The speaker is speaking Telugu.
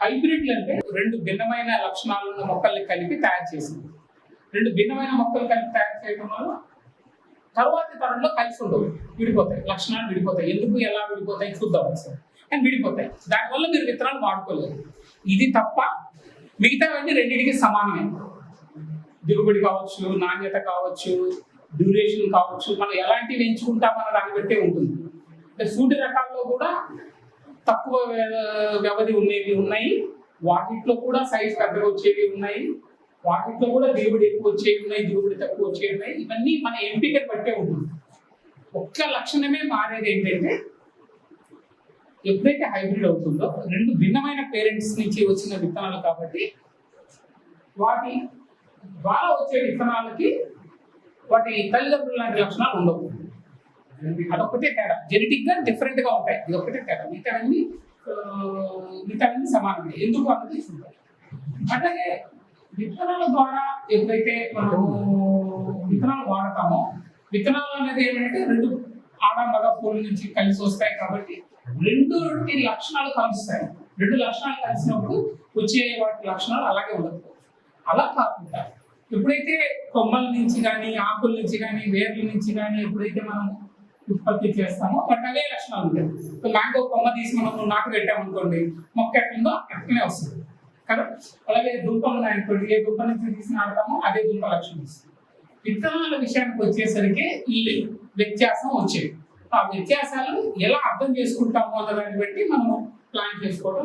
హైబ్రిడ్లు అంటే రెండు భిన్నమైన లక్షణాలు ఉన్న మొక్కల్ని కలిపి తయారు చేసింది. రెండు భిన్నమైన మొక్కలు కలిపి తయారు చేయడం వల్ల తర్వాతి తరంలో కలిసి ఉండవు. విడిపోతాయి. లక్షణాలు విడిపోతాయి. ఎందుకు ఎలా విడిపోతాయి చూద్దాం ఒకసారి. అండ్ విడిపోతాయి. దానివల్ల మీరు విత్తనాలు వాడుకోలేరు. ఇది తప్ప మిగతావన్నీ రెండింటికి సమానమే. దిగుబడి కావచ్చు నాణ్యత కావచ్చు డ్యూరేషన్ కావచ్చు మనం ఎలాంటివి ఎంచుకుంటామన్న దాన్ని బట్టే ఉంటుంది. అంటే సూటి రకాల్లో కూడా తక్కువ వ్య- వ్యవధి ఉండేవి ఉన్నాయి. వాటిట్లో కూడా సైజ్ పెద్దగా వచ్చేవి ఉన్నాయి. వాటిట్లో కూడా దిగుబడి ఎక్కువ వచ్చేవి ఉన్నాయి దిగుబడి తక్కువ వచ్చేవి ఉన్నాయి. ఇవన్నీ మన ఎంపికను బట్టే ఉంటుంది. ఒక్క లక్షణమే మారేది ఏంటంటే ఎప్పుడైతే హైబ్రిడ్ అవుతుందో రెండు భిన్నమైన పేరెంట్స్ నుంచి వచ్చిన విత్తనాలు కాబట్టి వాటి ద్వారా వచ్చే విత్తనాలకి వాటి తల్లిదండ్రుల లాంటి లక్షణాలు ఉండవు. అదొక్కటే తేడా. జెనెటిక్గా డిఫరెంట్గా ఉంటాయి ఇది ఒకటే తేడా మిగతావన్నీ ఆ, సమానమే. ఎందుకు అన్నది చూడాలి అట్లాగే విత్తనాల ద్వారా ఎప్పుడైతే మనము విత్తనాలు వాడతామో విత్తనాలు అనేది ఏంటంటే రెండు ఆడ పూల నుంచి కలిసి వస్తాయి కాబట్టి రెండు లక్షణాలు కలుస్తాయి. రెండు లక్షణాలు కలిసినప్పుడు వచ్చే వాటి లక్షణాలు అలాగే ఉండకపోవచ్చు. అలా కాకుండా ఎప్పుడైతే కొమ్మల నుంచి కానీ ఆకుల నుంచి కానీ వేర్ల నుంచి కానీ ఎప్పుడైతే మనం ఉత్పత్తి చేస్తాము బట్ అవే లక్షణాలు ఉంటాయి. మ్యాంగో కొమ్మ తీసి మనం నాటు పెట్టామనుకోండి మొక్క ఎట్లుందో అట్లనే వస్తుంది. కదా? అలాగే దుంపలు ఉన్నాయనుకోండి ఏ దుంప నుంచి తీసి నాటుతామో అదే దుంప లక్షణం వస్తుంది. విత్తనాల విషయానికి వచ్చేసరికి ఈ వ్యత్యాసం వచ్చేది. ఆ వ్యత్యాసాలు ఎలా అర్థం చేసుకుంటాము అన్న దాన్ని బట్టి మనము ప్లాన్ చేసుకోవడం